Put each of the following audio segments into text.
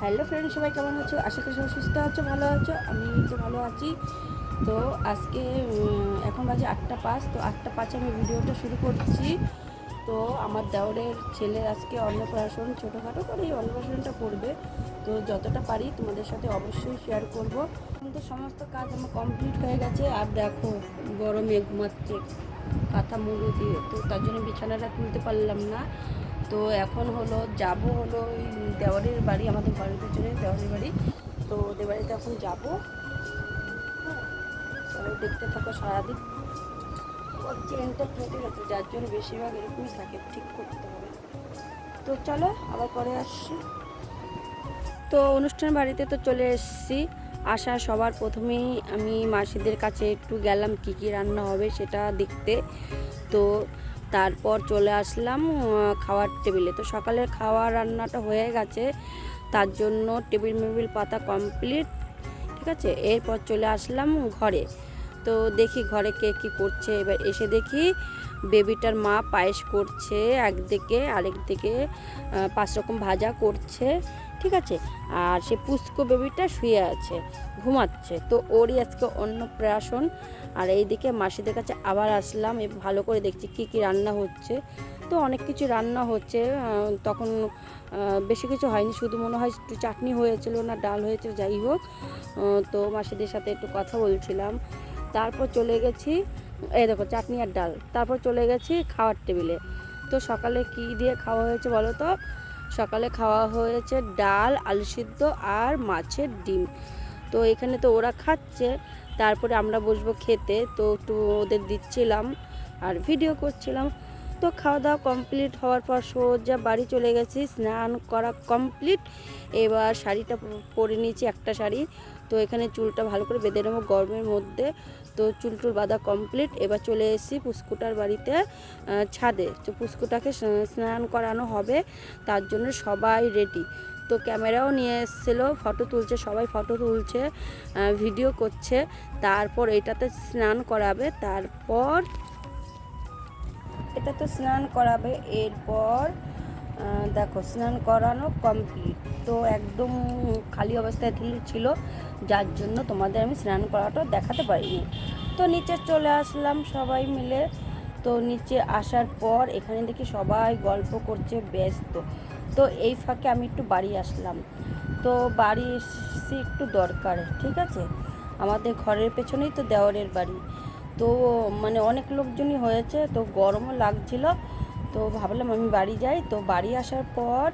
Hello friend সবাই কেমন আছো? আশা করি সবাই সুস্থ আছো, ভালো আছো, আমি তো ভালো আছি। তো আজকে এখন বাজে আটটা পাঁচ, তো আটটা পাঁচে আমি ভিডিওটা শুরু করছি। তো আমার দেওরের ছেলে আজকে অন্নপ্রাশন ছোটোখাটো করে এই অন্নপ্রাশনটা করবে। তো যতটা পারি তোমাদের সাথে অবশ্যই শেয়ার করব। কিন্তু সমস্ত কাজ আমার কমপ্লিট হয়ে গেছে। আর দেখো, গরমে ঘুমাচ্ছে, কাঁথা মুড়ো দিয়ে। তো তার জন্য বিছানাটা তুলতে পারলাম না। তো এখন হলো যাব হলো ওই দেওয়ারের বাড়ি, আমাদের বাড়ির পেছনে দেওয়ারের বাড়ি। তো ওদের বাড়িতে এখন যাব। দেখতে থাকো সারাদিন। চেনটা কেটে গেছে, যার জন্য বেশিরভাগ এরকমই থাকে, ঠিক করতে হবে। তো চলো, আবার পরে আসছি। তো অনুষ্ঠান বাড়িতে তো চলে এসেছি। আসা সবার প্রথমেই আমি মাসিদের কাছে একটু গেলাম, কি কি রান্না হবে সেটা দেখতে। তো তারপর চলে আসলাম খাওয়ার টেবিলে তো সকালের খাওয়া রান্নাটা হয়ে গেছে, তার জন্য টেবিল মেবিল পাতা কমপ্লিট ঠিক আছে? এরপর চলে আসলাম ঘরে। তো দেখি ঘরে কে কী করছে। এবার এসে দেখি বেবিটার মা পায়েস করছে একদিকে আরেক দিকে পাঁচ রকম ভাজা করছে, ঠিক আছে? আর সে পুষ্কো বেবিটা শুয়ে আছে, ঘুমাচ্ছে। তো ওরই আজকে অন্নপ্রাশন আর এইদিকে মাসিদের কাছে আবার আসলাম ভালো করে দেখছি কি কি রান্না হচ্ছে। তো অনেক কিছু রান্না হচ্ছে তখন বেশি কিছু হয়নি, শুধু মনে হয় একটু চাটনি হয়েছিল না, ডাল হয়েছিল যাই হোক। তো মাসিদের সাথে একটু কথা বলছিলাম। তারপর চলে গেছি, এই দেখো চাটনি আর ডাল। তারপর চলে গেছি খাওয়ার টেবিলে। তো সকালে কি দিয়ে খাওয়া হয়েছে বলো তো? সকালে খাওয়া হয়েছে ডাল, আলু সিদ্ধ আর মাছের ডিম। তো এখানে তো ওরা খাচ্ছে, তারপরে আমরা বসবো খেতে, তো একটু ওদের দিচ্ছিলাম আর ভিডিও করছিলাম। তো খাওয়া দাওয়া কমপ্লিট হওয়ার পর সোজা বাড়ি চলে গেছি, স্নান করা কমপ্লিট এবার শাড়িটা পরে নিয়েছি একটা শাড়ি, তো এখানে চুলটা ভালো করে বেঁধে নেব গরমের মধ্যে। তো চুল টুল বাঁধা কমপ্লিট এবার চলে এসেছি পুস্কুটার বাড়িতে ছাদে। তো পুস্কুটাকে স্না- স্নান করানো হবে, তার জন্য সবাই রেডি তো ক্যামেরাও নিয়ে এসেছিল, ফটো তুলছে, সবাই ফটো তুলছে ভিডিও করছে। তারপর এটাতে স্নান করাবে, তারপর এটা তো স্নান করাবে, এরপর দেখো, স্নান করানো কমপ্লিট তো একদম খালি অবস্থায় ছিল- যার জন্য তোমাদের আমি স্নান করাটা দেখাতে পারিনি। তো নিচে চলে আসলাম সবাই মিলে। তো নিচে আসার পর এখানে দেখি সবাই গল্প করছে, ব্যস্ত। তো এই ফাঁকে আমি একটু বাড়ি আসলাম। তো বাড়ি এসেছি একটু দরকার, ঠিক আছে? আমাদের ঘরের পেছনেই তো দেওয়ারের বাড়ি। তো মানে অনেক লোকজনই হয়েছে, তো গরমও লাগছিল। তো ভাবলাম আমি বাড়ি যাই। তো বাড়ি আসার পর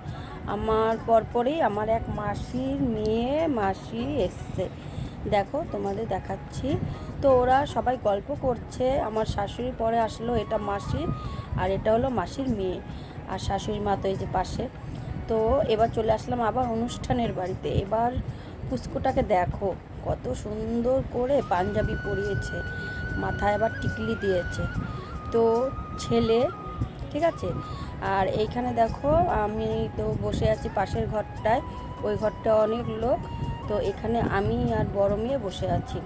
আমার, পরপরেই আমার এক মাসির মেয়ে, মাসি এসছে। দেখো, তোমাদের দেখাচ্ছি। তো ওরা সবাই গল্প করছে। আমার শাশুড়ি পরে আসলো, এটা মাসি, আর এটা হলো মাসির মেয়ে। আর শাশুড়ি মা তো এই যে পাশে। তো এবার চলে আসলাম আবার অনুষ্ঠানের বাড়িতে। এবার পুষ্কুটাকে দেখো, কত সুন্দর করে পাঞ্জাবি পরিয়েছে, মাথায় আবার টিকলি দিয়েছে। তো ছেলে, ঠিক আছে? আর এইখানে দেখো, আমি তো বসে আছি পাশের ঘরটায়, ওই ঘরটা অনেক লোক, তো এখানে আমি আর বড় মেয়ে বসে আছি।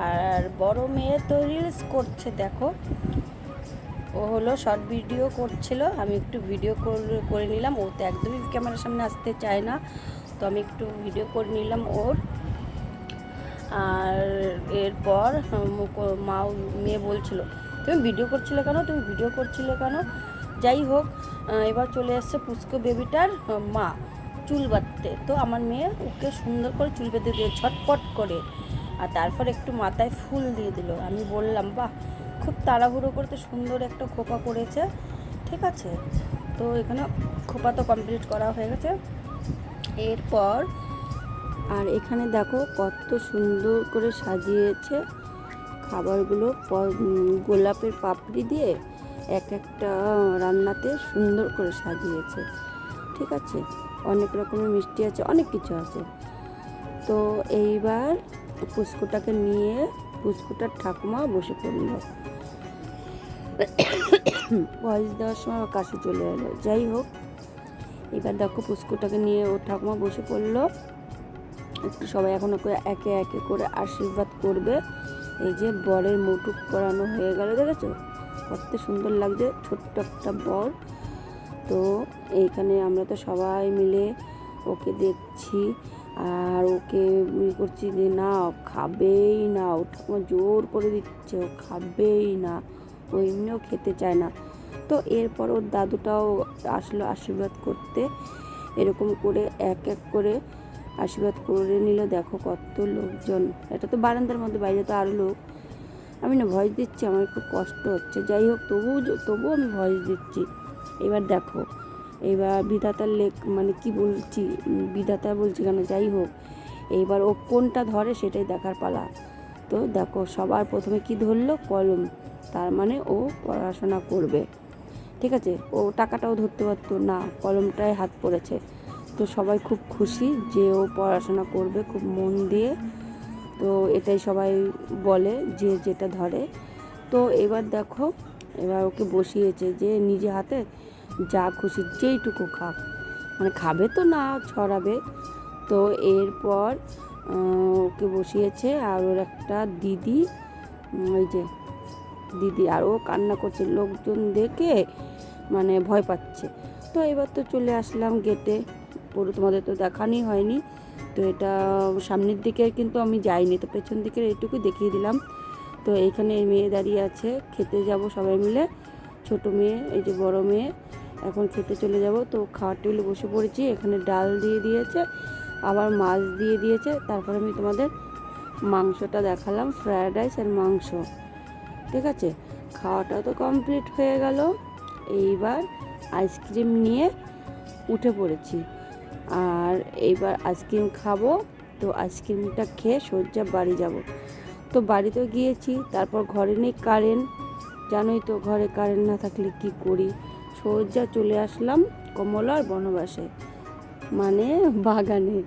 আর বড় মেয়ে তো রিলস করছে, দেখো। ও হলো শর্ট ভিডিও করছিল, আমি একটু ভিডিও করে- নিলাম, ও তো একদমই ক্যামেরার সামনে আসতে চায় না, তো আমি একটু ভিডিও করে নিলাম ওর। আর এরপর মা মেয়ে বলছিল, তুমি ভিডিও করছিলে কেন? তুমি ভিডিও করছিলে কেন? যাই হোক এবার চলে এসছে পুষ্কো বেবিটার মা, চুল বাঁধতে। তো আমার মেয়ে ওকে সুন্দর করে চুল বেঁধে দিয়ে ছটপট করে, আর তারপর একটু মাথায় ফুল দিয়ে দিল। আমি বললাম, বাহ খুব তাড়াহুড়ো করতে সুন্দর একটা খোপা করেছে ঠিক আছে? তো এখানে খোপা তো কমপ্লিট করা হয়ে গেছে। এরপর, আর এখানে দেখো কত সুন্দর করে সাজিয়েছে খাবারগুলো গোলাপের পাপড়ি দিয়ে এক একটা রান্নাতে সুন্দর করে সাজিয়েছে, ঠিক আছে? অনেক রকমের মিষ্টি আছে, অনেক কিছু আছে। তো এইবার পুষ্কুটাকে নিয়ে পুষ্কুটার ঠাকুমা বসে পড়ল। ভয়েস দেওয়ার সময় আমার কাশি চলে এলো। যাই হোক, এবার দেখো পুষ্কুটাকে নিয়ে ও ঠাকুমা বসে পড়ল। একটু সবাই এখন ওকে একে একে করে আশীর্বাদ করবে। এই যে বরের মুটুক পরানো হয়ে গেল, দেখেছ? কত সুন্দর লাগছে, ছোট্ট একটা বর। তো এইখানে আমরা তো সবাই মিলে ওকে দেখছি, আর ওকে ই করছি যে, না খাবেই না। ও ঠাকুমা জোর করে দিচ্ছে, ও খাবেই না। এমনিও খেতে চায় না। তো এরপর ওর দাদুটাও আসলো আশীর্বাদ করতে। এরকম করে এক এক করে আশীর্বাদ করে নিল। দেখো কত লোকজন। এটা তো বারান্দার মধ্যে, বাইরে তো আরও লোক। আমি না ভয়েস দিচ্ছি, আমার একটু কষ্ট হচ্ছে। যাই হোক, তবুও তবুও আমি ভয়েস দিচ্ছি। এবার দেখো, এবার বিধাতার লেখ মানে কি বলছি বিধাতা বলছি কেন? যাই হোক এইবার ও কোনটা ধরে সেটাই দেখার পালা। তো দেখো, সবার প্রথমে কি ধরলো? কলম। তার মানে ও পড়াশোনা করবে। ঠিক আছে? ও টাকাটাও ধরতে পারতো। না কলমটায় হাত পড়েছে। তো সবাই খুব খুশি যে ও পড়াশোনা করবে খুব মন দিয়ে। তো এটাই সবাই বলে যে যেটা ধরে। তো এবার দেখো, এবার ওকে বসিয়েছে যে নিজে হাতে যা খুশি যেইটুকু খাক মানে খাবে তো না, ছড়াবে। তো এরপর ওকে বসিয়েছে আর ওর একটা দিদি ওই যে দিদি, আর ও কান্না করছে, লোকজন দেখে মানে ভয় পাচ্ছে। তো এবার তো চলে আসলাম গেটে পুরো তোমাদের তো দেখানি হয়নি। তো এটা সামনের দিকে কিন্তু আমি যাইনি, তো পেছন দিকের এইটুকু দেখিয়ে দিলাম। তো এইখানে এই মেয়ে দাঁড়িয়ে আছে, খেতে যাব সবাই মিলে। ছোট মেয়ে, এই যে বড় মেয়ে, এখন খেতে চলে যাব। তো খাওয়ার টেবিলে বসে পড়েছি, এখানে ডাল দিয়ে দিয়েছে। আবার মাছ দিয়ে দিয়েছে। তারপরে আমি তোমাদের মাংসটা দেখালাম ফ্রায়েড রাইস আর মাংস। ঠিক আছে? খাওয়াটা তো কমপ্লিট হয়ে গেল। এইবার আইসক্রিম নিয়ে উঠে পড়েছি। আর এইবার আইসক্রিম খাব। তো আইসক্রিমটা খেয়ে সোজা বাড়ি যাব। তো বাড়িতে গিয়েছি, তারপর ঘরে নেই কারেন্ট জানোই তো ঘরে কারেন্ট না থাকলে কি করি? সোজা চলে আসলাম কমলার বনবাসে। মানে বাগানে।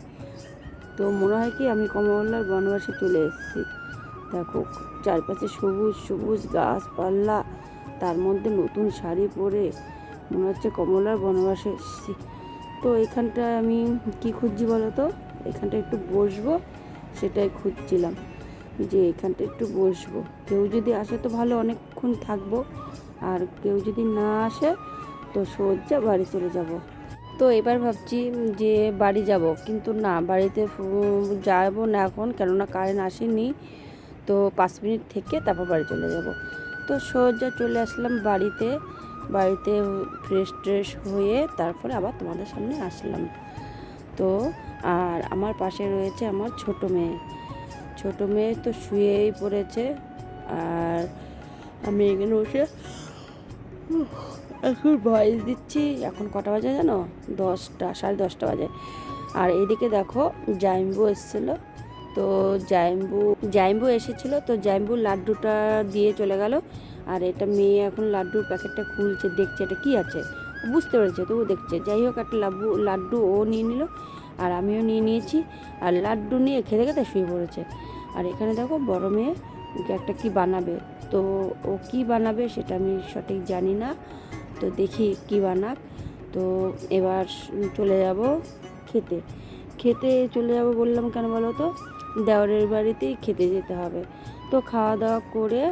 তো মনে হয় কি আমি কমলার বনবাসে চলে এসেছি। দেখো, চারপাশে সবুজ সবুজ গাছপালা, তার মধ্যে নতুন শাড়ি পরে মনে হচ্ছে কমলার বনবাসে এসেছি। তো এখানটায় আমি কি খুঁজছি বলো তো? এখানটা একটু বসবো, সেটাই খুঁজছিলাম যে এখানটা একটু বসবো। কেউ যদি আসে তো ভালো, অনেকক্ষণ থাকব। আর কেউ যদি না আসে, তো সোজা বাড়ি চলে যাব। তো এবার ভাবছি যে বাড়ি যাব। কিন্তু না, বাড়িতে যাব না এখন, কেননা কারেন্ট আসেনি। তো পাঁচ মিনিট থেকে তারপর বাড়ি চলে যাব। তো সোজা চলে আসলাম বাড়িতে। বাড়িতে ফ্রেশ ট্রেশ হয়ে তারপরে আবার তোমাদের সামনে আসলাম। তো আর আমার পাশে রয়েছে আমার ছোট মেয়ে। ছোট মেয়ে তো শুয়েই পড়েছে। আর আমি এখানে বসে এখন ভয়েস দিচ্ছি, এখন কটা বাজে জানো? দশটা, সাড়ে দশটা বাজে। আর এদিকে দেখো, জাইম্বু এসেছিল। তো জাইম্বু জাইম্বু এসেছিল, তো জাইম্বু লাড্ডুটা দিয়ে চলে গেল। আর এটা মেয়ে এখন লাড্ডুর প্যাকেটটা খুলছে, দেখছে এটা কি আছে? বুঝতে পেরেছে, তবু দেখছে। যাই হোক, একটা লাড্ডু লাড্ডু ও নিয়ে নিল, আর আমিও নিয়ে নিয়েছি। আর লাড্ডু নিয়ে খেতে খেতে শুয়ে পড়েছে। আর এখানে দেখো, বড় মেয়ে একটা কি বানাবে? তো ও কি বানাবে সেটা আমি সঠিক জানি না। তো দেখি কি বানাক। তো এবার চলে যাব খেতে। খেতে চলে যাব বললাম কেন বলো তো? দেওরের বাড়িতেই খেতে যেতে হবে। তো খাওয়া দাওয়া করে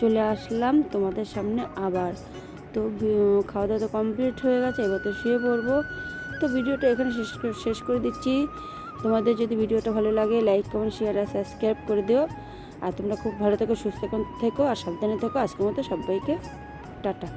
চলে আসলাম তোমাদের সামনে আবার। তো খাওয়া দাওয়া তো কমপ্লিট হয়ে গেছে, এবার তো শুয়ে পড়ব। তো ভিডিওটা এখানে শেষ শেষ করে দিচ্ছি। তোমাদের যদি ভিডিওটা ভালো লাগে লাইক কমেন্ট শেয়ার আর সাবস্ক্রাইব করে দিও। আর তোমরা খুব ভালো থেকো, সুস্থ থেকো আর সাবধানে থেকো। আজকের মতো সবাইকে টাটা।